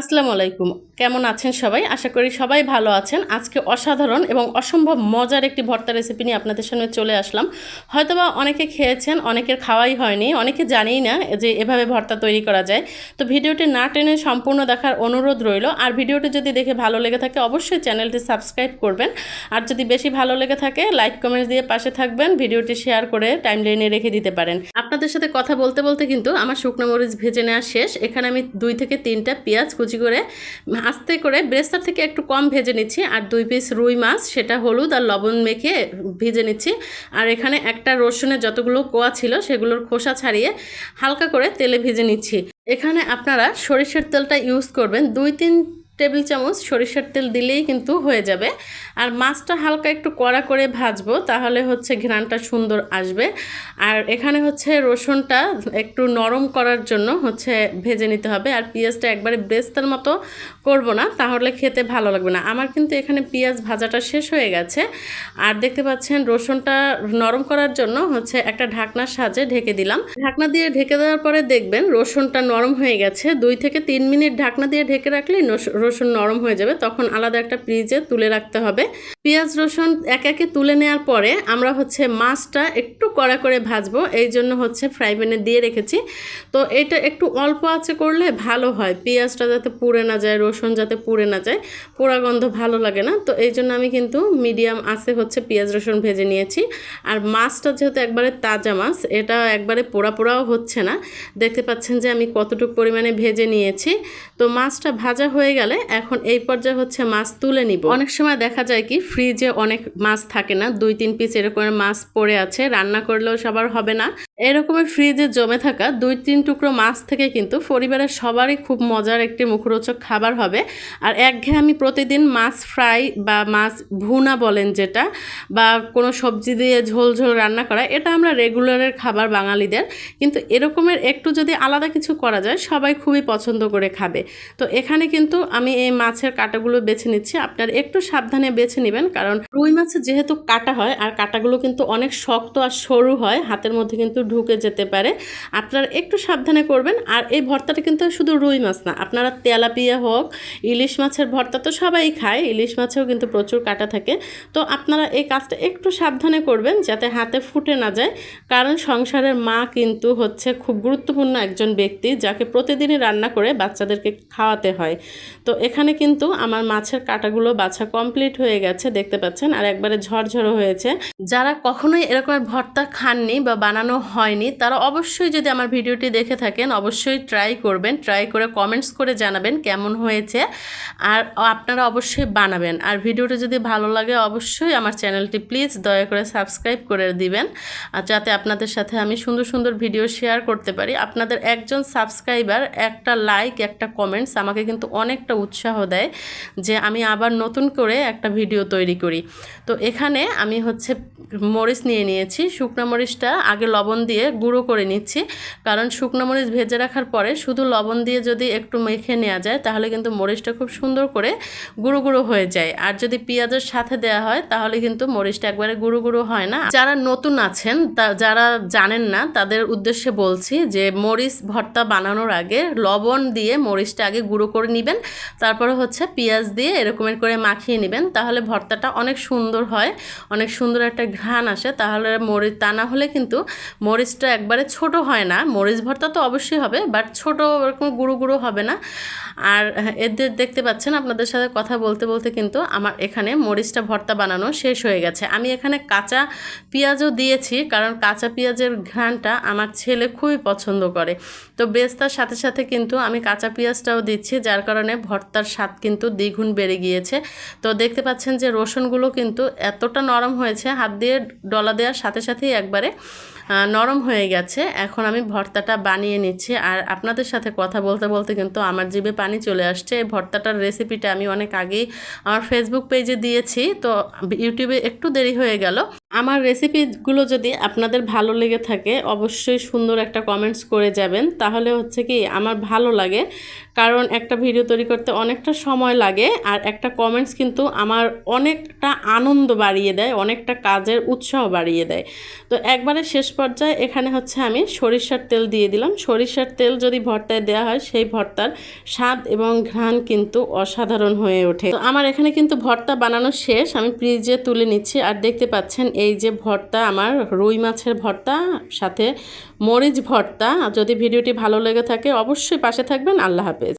আসসালামু আলাইকুম। কেমন আছেন সবাই? আশা করি সবাই ভালো আছেন। আজকে অসাধারণ এবং অসম্ভব মজার একটি ভর্তা রেসিপি নিয়ে আপনাদের সামনে চলে আসলাম। হয়তোবা অনেকে খেয়েছেন, অনেকের খাওয়াই হয়নি, অনেকে জানেই না যে এভাবে ভর্তা তৈরি করা যায়। তো ভিডিওটি না টেনে সম্পূর্ণ দেখার অনুরোধ রইল। আর ভিডিওটি যদি দেখে ভালো লেগে থাকে, অবশ্যই চ্যানেলটি সাবস্ক্রাইব করবেন। আর যদি বেশি ভালো লেগে থাকে, লাইক, কমেন্টস দিয়ে পাশে থাকবেন, ভিডিওটি শেয়ার করে টাইম লাইনে রেখে দিতে পারেন। আপনাদের সাথে কথা বলতে বলতে কিন্তু আমার শুকনো মরিচ ভেজে নেওয়া শেষ। এখানে আমি দুই থেকে তিনটা পেঁয়াজ কুচি করে আস্তে করে ব্রেস্তার থেকে একটু কম ভেজে নিচ্ছি, আর দুই পিস রুই মাছ, সেটা হলুদ আর লবণ মেখে ভেজে নিচ্ছি। আর এখানে একটা রসুনের যতগুলো কোয়া ছিল, সেগুলোর খোসা ছাড়িয়ে হালকা করে তেলে ভেজে নিচ্ছি। এখানে আপনারা সরিষের তেলটা ইউজ করবেন, দুই তিন টেবিল চামচ সরিষার তেল দিলেই কিন্তু হয়ে যাবে। আর মাছটা হালকা একটু কড়া করে ভাজবো, তাহলে হচ্ছে ঘ্রাণটা সুন্দর আসবে। আর এখানে হচ্ছে রসুনটা একটু নরম করার জন্য হচ্ছে ভেজে নিতে হবে। আর পেঁয়াজটা একবারে ব্রেস্তার মতো করব না, তাহলে খেতে ভালো লাগবে না। আমার কিন্তু এখানে পেঁয়াজ ভাজাটা শেষ হয়ে গেছে। আর দেখতে পাচ্ছেন রসুনটা নরম করার জন্য হচ্ছে একটা ঢাকনার সাহায্যে ঢেকে দিলাম। ঢাকনা দিয়ে ঢেকে দেওয়ার পরে দেখবেন রসুনটা নরম হয়ে গেছে। দুই থেকে তিন মিনিট ঢাকনা দিয়ে ঢেকে রাখলেই রসুন নরম হয়ে যাবে, তখন আলাদা একটা ফ্রিজে তুলে রাখতে হবে। পেঁয়াজ রসুন এক একে তুলে নেওয়ার পরে আমরা হচ্ছে মাছটা একটু কড়া করে ভাজবো, এই জন্য হচ্ছে ফ্রাই প্যানে দিয়ে রেখেছি। তো এটা একটু অল্প আছে করলে ভালো হয়, পেঁয়াজটা যাতে পুড়ে না যায়, রসুন যাতে পুড়ে না যায়, পোড়া গন্ধ ভালো লাগে না। তো এই জন্য আমি কিন্তু মিডিয়াম আছে হচ্ছে পেঁয়াজ রসুন ভেজে নিয়েছি। আর মাছটা যেহেতু একবারে তাজা মাছ, এটা একবারে পোড়া পোড়াও হচ্ছে না। দেখতে পাচ্ছেন যে আমি কতটুকু পরিমাণে ভেজে নিয়েছি। তো মাছটা ভাজা হয়ে গেলে এখন এই পর্যায়ে হচ্ছে মাছ তুলে নিব। অনেক সময় দেখা যায় কি ফ্রিজে অনেক মাছ থাকে না দুই তিন পিস এরকমের মাছ পড়ে আছে, রান্না করলেও সবার হবে না। এরকমের ফ্রিজে জমে থাকা দুই তিন টুকরো মাছ থেকে কিন্তু পরিবারের সবারই খুব মজার একটি মুখরোচক খাবার হবে। আর একঘেয়ে আমি প্রতিদিন মাছ ফ্রাই বা মাছ ভুনা বলেন যেটা, বা কোনো সবজি দিয়ে ঝোল ঝোল রান্না করা, এটা আমরা রেগুলারের খাবার বাঙালিদের। কিন্তু এরকমের একটু যদি আলাদা কিছু করা যায়, সবাই খুবই পছন্দ করে খাবে। তো এখানে কিন্তু আমি এই মাছের কাটাগুলো বেছে নিচ্ছি। আপনার একটু সাবধানে বেছে নেবেন, কারণ রুই মাছের যেহেতু কাটা হয় আর কাটাগুলো কিন্তু অনেক শক্ত আর সরু হয়, হাতের মধ্যে কিন্তু ঢুকে যেতে পারে। আপনারা একটু সাবধানে করবেন, আর এই ভর্তাটা কিন্তু শুধু রুই মাছ না, আপনারা তেলাপিয়া হোক, ইলিশ মাছের ভর্তা তো সবাই খায়, ইলিশ মাছেও কিন্তু প্রচুর কাটা থাকে। তো আপনারা এই কাজটা একটু সাবধানে করবেন, যাতে হাতে ফুটে না যায়, কারণ সংসারের মা কিন্তু হচ্ছে খুব গুরুত্বপূর্ণ একজন ব্যক্তি, যাকে প্রতিদিনই রান্না করে বাচ্চাদেরকে খাওয়াতে হয়। তো এখানে কিন্তু আমার মাছের কাটাগুলো বাছা কমপ্লিট হয়ে গেছে, দেখতে পাচ্ছেন? আর একবারে ঝরঝরো হয়েছে। যারা কখনোই এরকমের ভর্তা খাননি বা বানানো হয়নি, তারা অবশ্যই যদি আমার ভিডিওটি দেখে থাকেন, অবশ্যই ট্রাই করবেন। ট্রাই করে কমেন্টস করে জানাবেন কেমন হয়েছে আর আপনারা অবশ্যই বানাবেন। আর ভিডিওটি যদি ভালো লাগে, অবশ্যই আমার চ্যানেলটি প্লিজ দয়া করে সাবস্ক্রাইব করে দিবেন। আর যাতে আপনাদের সাথে আমি সুন্দর সুন্দর ভিডিও শেয়ার করতে পারি। আপনাদের একজন সাবস্ক্রাইবার, একটা লাইক, একটা কমেন্টস আমাকে কিন্তু অনেকটা উৎসাহ দেয় যে আমি আবার নতুন করে একটা ভিডিও তৈরি করি। তো এখানে আমি হচ্ছে মরিচ নিয়ে নিয়েছি, শুকনো মরিচটা আগে লবণ দিয়ে গুঁড়ো করে নিচ্ছি, কারণ শুকনো মরিচ ভেজে রাখার পরে শুধু লবণ দিয়ে যদি একটু মেখে নেওয়া যায় তাহলে কিন্তু মরিচটা খুব সুন্দর করে গুঁড়ো গুঁড়ো হয়ে যায়। আর যদি পেঁয়াজের সাথে দেওয়া হয় তাহলে কিন্তু মরিচটা একবারে গুঁড়ো গুঁড়ো হয় না। যারা নতুন আছেন যারা জানেন না, তাদের উদ্দেশ্যে বলছি যে মরিচ ভর্তা বানানোর আগে লবণ দিয়ে মরিচটা আগে গুঁড়ো করে নেবেন তারপরে হচ্ছে পেঁয়াজ দিয়ে এরকমের করে মাখিয়ে নেবেন। তাহলে ভর্তাটা অনেক সুন্দর হয়, অনেক সুন্দর একটা ঘ্রাণ আসে। তাহলে মরিচ, তা না হলে কিন্তু মরিচটা একবারে ছোট হয় না। মরিচ ভর্তা তো অবশ্যই হবে বাট ছোট ওরকম গুঁড়ো গুঁড়ো হবে না। আর এদের দেখতে পাচ্ছেন, আপনাদের সাথে কথা বলতে বলতে কিন্তু আমার এখানে মরিচটা ভর্তা বানানো শেষ হয়ে গেছে। আমি এখানে কাঁচা পেঁয়াজও দিয়েছি, কারণ কাঁচা পেঁয়াজের ঘ্রাণটা আমার ছেলে খুবই পছন্দ করে। তো বেস্তার সাথে সাথে কিন্তু আমি কাঁচা পেঁয়াজটাও দিচ্ছি, যার কারণে ভর্তার স্বাদ কিন্তু দ্বিগুণ বেড়ে গিয়েছে। তো দেখতে পাচ্ছেন যে রসুনগুলো কিন্তু এতটা নরম হয়েছে, হাত দিয়ে ডলা দেওয়ার সাথে সাথেই একবারে নরম হয়ে গেছে। এখন আমি ভর্তাটা বানিয়ে নিচ্ছি আর আপনাদের সাথে কথা বলতে বলতে কিন্তু আমার জিভে পানি চলে আসছে। এই ভর্তাটার রেসিপিটা আমি অনেক আগেই আমার ফেসবুক পেজে দিয়েছি, তো ইউটিউবে একটু দেরি হয়ে গেল। আমার রেসিপিগুলো যদি আপনাদের ভালো লেগে থাকে, অবশ্যই সুন্দর একটা কমেন্টস করে যাবেন। তাহলে হচ্ছে কি, আমার ভালো লাগে। কারণ একটা ভিডিও তৈরি করতে অনেকটা সময় লাগে, আর একটা কমেন্টস কিন্তু আমার অনেকটা আনন্দ বাড়িয়ে দেয়, অনেকটা কাজের উৎসাহ বাড়িয়ে দেয়। তো একবারে শেষ পর্যায়ে এখানে হচ্ছে আমি সরিষার তেল দিয়ে দিলাম। সরিষার তেল যদি ভর্তায় দেওয়া হয়, সেই ভর্তার স্বাদ এবং ঘ্রাণ কিন্তু অসাধারণ হয়ে ওঠে। তো আমার এখানে কিন্তু ভর্তা বানানো শেষ, আমি ফ্রিজে তুলে নিচ্ছি। আর দেখতে পাচ্ছেন এই যে ভর্তা, আমার রুই মাছের ভর্তা, সাথে মরিচ ভর্তা। যদি ভিডিওটি ভালো লেগে থাকে, অবশ্যই পাশে থাকবেন। আল্লাহ হাফেজ।